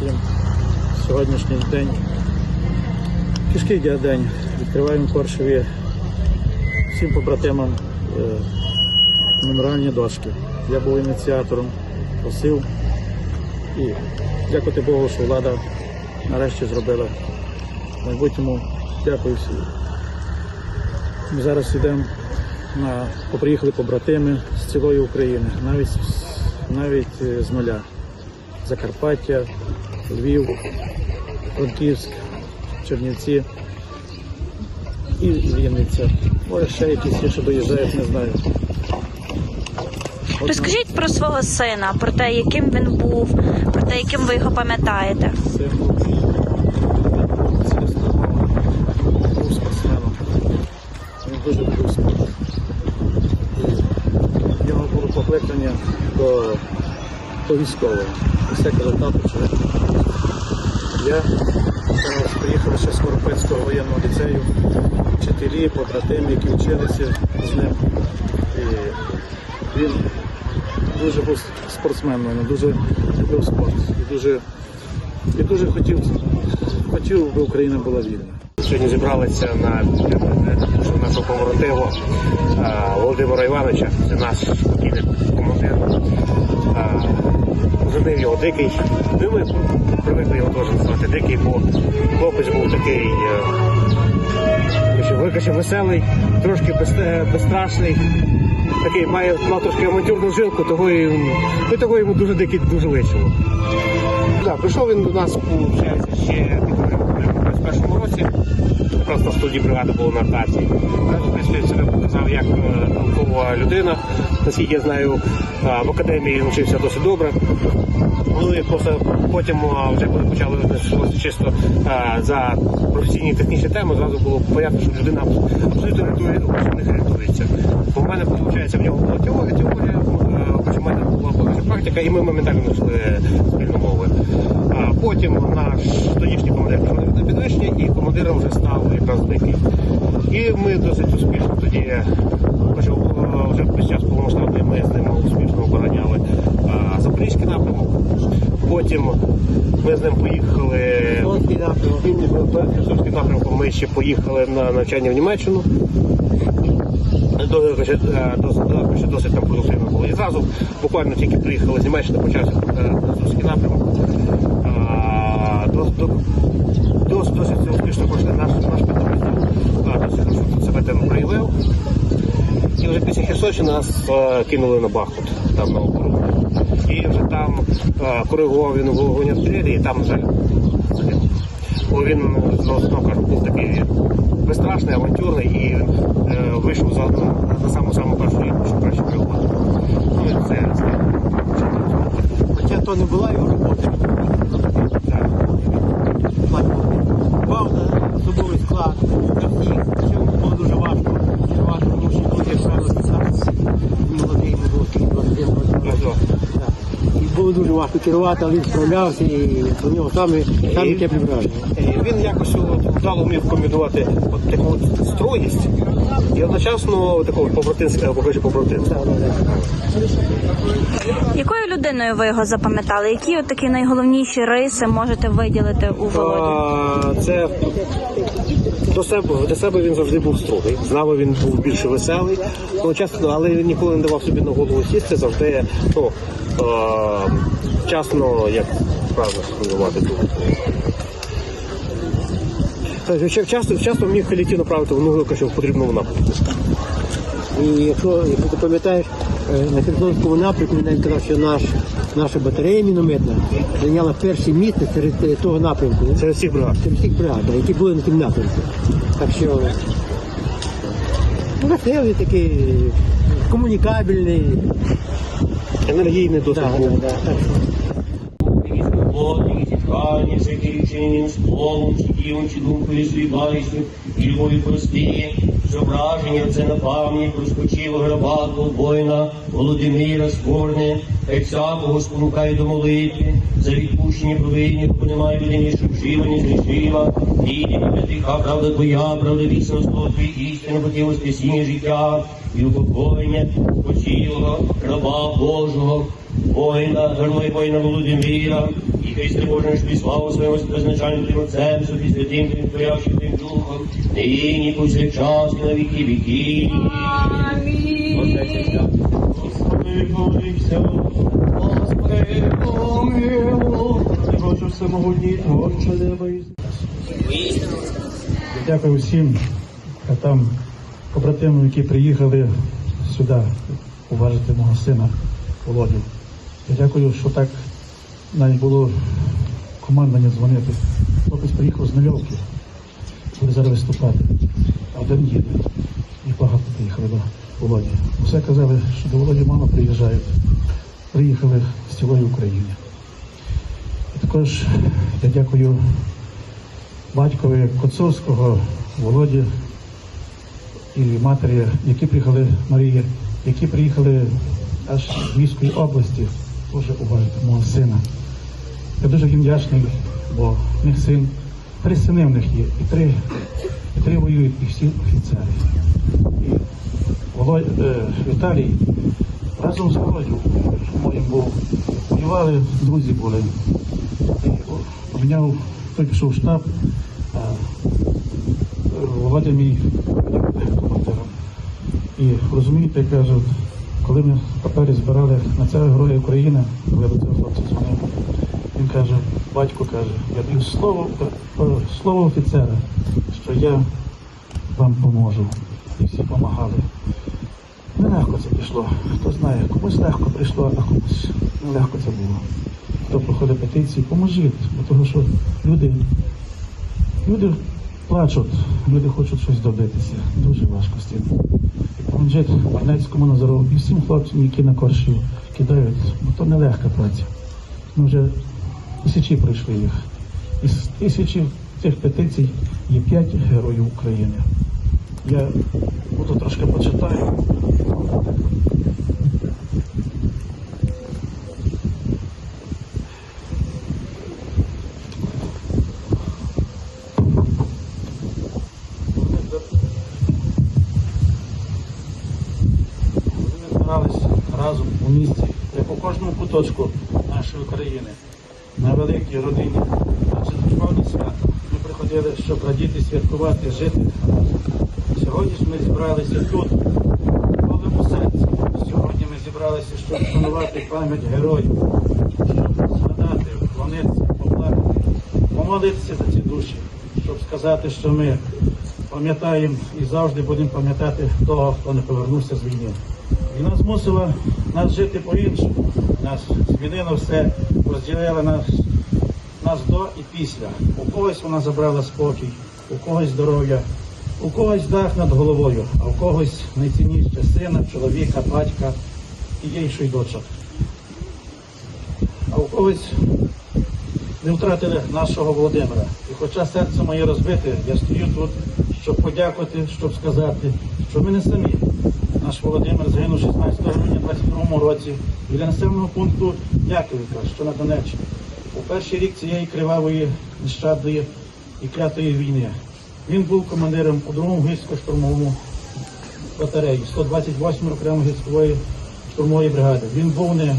всім. Сьогоднішній день тяжкий день. Відкриваємо Коршеві всім побратимам е, меморіальні дошки. Я був ініціатором, просив і дякувати Богу, що влада нарешті зробила. В майбутньому дякую всім. Ми зараз йдемо на поприїхали побратими з цілої України, навіть, навіть е, з нуля. Закарпаття, Львів, Франківськ, Чернівці і Вінниця. Може ще якісь є, що доїжджають, не знаю. От Розкажіть про свого сина, про те, яким він був, про те, яким ви його пам'ятаєте. Це був був спортсменом. Він дуже любив спорт. Нього було покликання до, до військового. І все тату, чи я приїхав ще з Коропецького воєнного ліцею, вчителі, побратими, які вчилися з ним. І він дуже був спортсменом, дуже любив спорт. І дуже і дуже хотів, хотів, би Україна була вільна. Сьогодні зібралися на нашого побратиму е, Володимира Івановича. Це наш командир. Задив його дикий. Ну ми привикли його теж називати дикий, бо хлопець був такий е, викаче веселий, трошки е, безстрашний. Такий має мав трошки авантюрну жилку, того і, і ну, того йому дуже дикий дуже вичило. Да, прийшов він до нас у ще, ще 41 році. Просто в студії бригада була на праці. Він себе показав як е, наукова людина. Наскільки я знаю, е, в академії він вчився досить добре. Ну і просто потім, е, вже коли почали чисто за професійні технічні теми, зразу було понятно, що людина абсолютно не рятується. Бо в мене виходить, в нього була теорія, теорія у мене була повністю практика, і ми моментально знайшли спільну мову. А потім наш тодішній командир на підвищення, і командиром вже став якраз дикий. І ми досить успішно тоді, хоч е, вже під час повномасштабної ми з ним успішно обороняли Запорізький напрямок. Потім ми з ним поїхали Херсонський напрямок, ми ще поїхали на навчання в Німеччину. Ще, е, досить, досить там продуктивно було. І зразу буквально тільки приїхали з Німеччини, почався е, Азовський напрямок. Досить, досить, досить успішно пройшли наш, наш підрозділ. Досить себе там проявив. І вже після Херсонщини нас е, кинули на Бахмут, там на округу. І вже там е, коригував він вогонь артилерії, і там вже. Бо він, знову знову кажу, був такий безстрашний, авантюрний і е, вийшов за, на саму саму першу лінію, щоб краще реагувати. Ну, і це, Хоча то не була його робота. Бав особовий склад для всіх. Було дуже важко. Важко, тому що тут, як правило, списатися. Молодий не було 21 років. Ну, що? І було дуже важко керувати, але він справлявся і про нього саме, саме теплі враження. Е, Він якось вдало вмів комбінувати от таку от стройність і одночасно такого побратинського, покажу побратинства. Якою людиною ви його запам'ятали? Які от такі найголовніші риси можете виділити у Володі? Це до себе до себе він завжди був строгий. З нами він був більше веселий, ну, часто, але він ніколи не давав собі на голову сісти, завжди ну, а, вчасно, як правильно сформулювати думку. Тобто, вча- Часто, часто міг колектив направити в ну, що в потрібному напрямку. І якщо, якщо ти пам'ятаєш, е, на Херсонському напрямку він казав, що наш, наша батарея мінометна зайняла перше місце серед е, того напрямку. Це всіх бригад. Серед всіх бригад, да, які були на тим напрямку. Так що ну, веселий такий, комунікабельний. Енергійний досить Да, да, да. Так що плоти, зітхання, житті вчиненням, словом, чуттєвим чи думкою звібаючи, і любові прості, що це на пам'ять про спочилого рабату, воїна Володимира Скорне, та й всякого спонукає до молитви, за відпущення провинних, бо немає людині, що вжива, не зрішива, і не гріха, правда твоя, правда твої істину, бо ти воскресіння життя, і упокоєння спочилого раба Божого, воїна, герой воїна Володимира, і Христе Боже, що славу своєму безначальним Твоїм Отцем, собі святим Твоїм Творящим Твоїм Духом, нині повсякчас і на віки віки. Амінь. Господи, помолився, Господи, помилуй, Боже всемогутній, Творче неба і Дякую всім там побратимам, які приїхали сюди уважити мого сина Володю. Дякую, що так навіть було командування дзвонити. Хлопець приїхав з Нальовки, буде зараз виступати. А Один їде. І багато приїхали до Володі. Усе казали, що до Володі мало приїжджають. Приїхали з цілої України. І також я дякую батькові Коцовського, Володі і матері, які приїхали Марії, які приїхали аж з Львівської області, дуже уважити мого сина. Я дуже їм вдячний, бо в них син, три сини в них є, і три, і три воюють, і всі офіцери. І Володь, е, Віталій разом з Володю моїм був. Воювали, друзі були. І поміняв, той пішов в штаб, а Володя мій командиром. І розумієте, я кажу, коли ми папері збирали на цього Героя України, коли до цього хлопця дзвонив, він каже, батько каже, я даю слово, е, слово офіцера, що я вам поможу. І всі допомагали. Нелегко це пішло. Хто знає, комусь легко прийшло, а комусь нелегко це було. Хто проходить петиції, поможіть, бо того, що люди, люди плачуть, люди хочуть щось добитися. Дуже важко з цим. І поможіть Барнецькому Назару і всім хлопцям, які на корші кидають, бо то нелегка праця. Ми вже тисячі пройшли їх. Із тисячі цих петицій є п'ять героїв України. Я буду трошки почитаю. Вони збирались разом у місті, як у кожному куточку нашої країни, на великій родині. Адже державне свято. Ми приходили, щоб радіти, святкувати, жити. Сьогодні ж ми зібралися тут, в серці. Сьогодні ми зібралися, щоб вшанувати пам'ять героїв, щоб згадати, вклонитися, поплакати, помолитися за ці душі, щоб сказати, що ми пам'ятаємо і завжди будемо пам'ятати того, хто не повернувся з війни. Війна змусила нас жити по-іншому. Нас змінило все, розділила нас, нас до і після. У когось вона забрала спокій, у когось здоров'я, у когось дах над головою, а у когось найцінніше сина, чоловіка, батька і й дочок. А у когось ми втратили нашого Володимира. І хоча серце моє розбите, я стою тут, щоб подякувати, щоб сказати, що ми не самі. Наш Володимир загинув 16 грудня 22 році біля населеного пункту Яковівка, що на Донеччині. У перший рік цієї кривавої, нещадної і клятої війни. Він був командиром у 2-му гірсько-штурмовому батареї 128 окремої гірської штурмової бригади. Він був не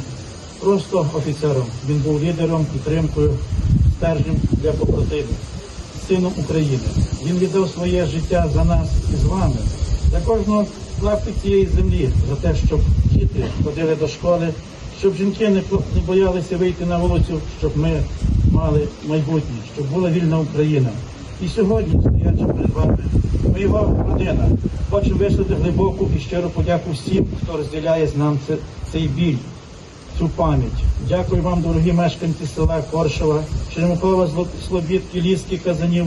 просто офіцером, він був лідером, підтримкою, стержнем для побратимів, сином України. Він віддав своє життя за нас і з вами, за кожного клаптик цієї землі, за те, щоб діти ходили до школи, щоб жінки не боялися вийти на вулицю, щоб ми мали майбутнє, щоб була вільна Україна. І сьогодні, стоячи перед вами, ми родина, хочемо висловити глибоку і щиру подяку всім, хто розділяє з нами це- цей біль цю пам'ять. Дякую вам, дорогі мешканці села Коршева, Черемухова, Зло- Слобідки, Ліски, Казанів,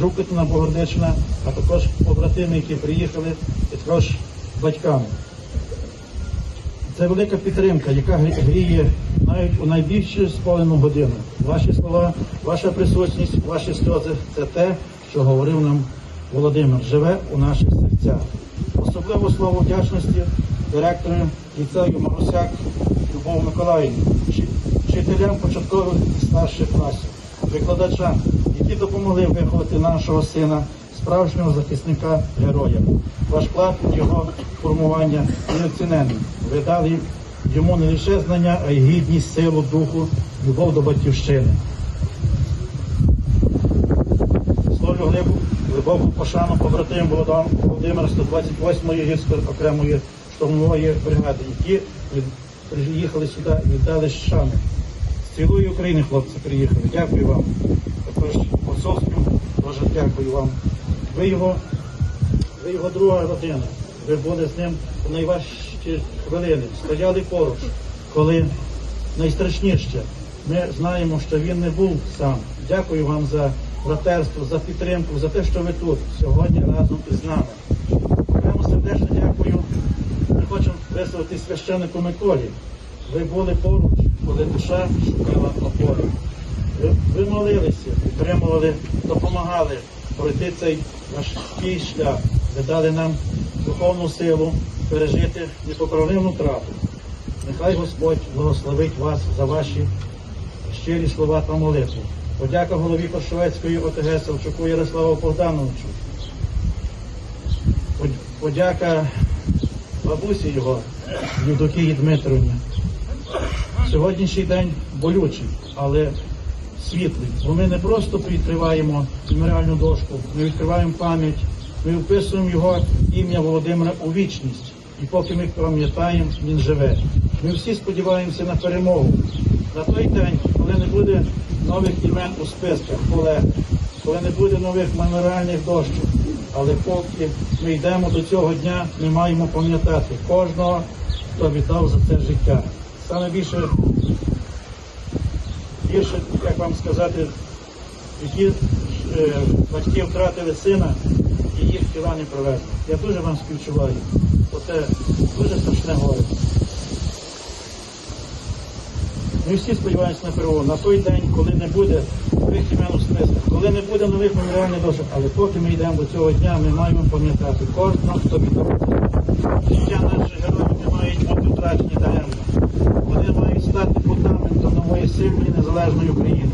Жукотина, Богородична, а також побратими, які приїхали, і також батькам. Це велика підтримка, яка гріє навіть у найбільшу спалену годину. Ваші слова, ваша присутність, ваші сльози це те, що говорив нам Володимир, живе у наших серцях. Особливо слово вдячності директору ліцею Марусяк Любов Миколаївні, вчителям початкових і старших класів, викладачам, які допомогли виховати нашого сина, справжнього захисника героя. Ваш вклад його формування неоцінений. Ви дали йому не лише знання, а й гідність, силу, духу, любов до батьківщини. Служу глибоку, пошану побратим Володимира 128-ї гірської окремої штурмової бригади, які приїхали сюди і віддали шани. З цілої України хлопці приїхали. Дякую вам. Також посольським дуже дякую вам. Ви його, ви його друга родина. Ви були з ним у найважчі хвилини, стояли поруч, коли найстрашніше. Ми знаємо, що він не був сам. Дякую вам за братерство, за підтримку, за те, що ви тут сьогодні разом із нами. Окремо сердечно дякую. Ми хочемо висловити священнику Миколі. Ви були поруч, коли душа шукала опору. Ви, молилися, підтримували, допомагали пройти цей важкий шлях. Ви дали нам духовну силу пережити непоправиму втрату. Нехай Господь благословить вас за ваші щирі слова та молитви. Подяка голові Кошовецької ОТГ Савчуку Ярославу Богдановичу. Подяка бабусі його, Євдокії Дмитровні. Сьогоднішній день болючий, але світлий. Бо ми не просто відкриваємо меморіальну дошку, ми відкриваємо пам'ять, ми вписуємо його ім'я Володимира у вічність. І поки ми пам'ятаємо, він живе. Ми всі сподіваємося на перемогу. На той день, коли не буде нових імен у списках колег, коли не буде нових меморіальних дощок. Але поки ми йдемо до цього дня, ми маємо пам'ятати кожного, хто віддав за це життя. Саме більше більше, як вам сказати, які е, батьки втратили сина і їх тіла не привезли. Я дуже вам співчуваю. Оце дуже страшне горе. Ми всі сподіваємося на перемогу. На той день, коли не буде нових імен у списках, коли не буде нових меморіальних дошок, але поки ми йдемо до цього дня, ми маємо пам'ятати кожного, хто віддав. Життя наших героїв не мають бути втрачені даремно. Вони мають стати фундаментом нової сильної незалежної України.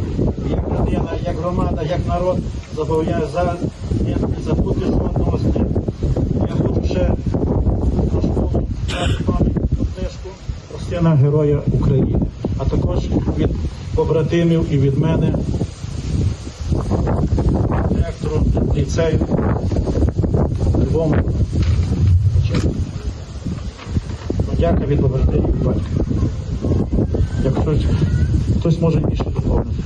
Як людина, як громада, як народ зобов'язані забути жодного з них. Я хочу ще пам'ятну книжку про сина Героя України, а також від побратимів і від мене, директору ліцею Львову. Подяка від побратимів батька. Якщо хтось може більше доповнити.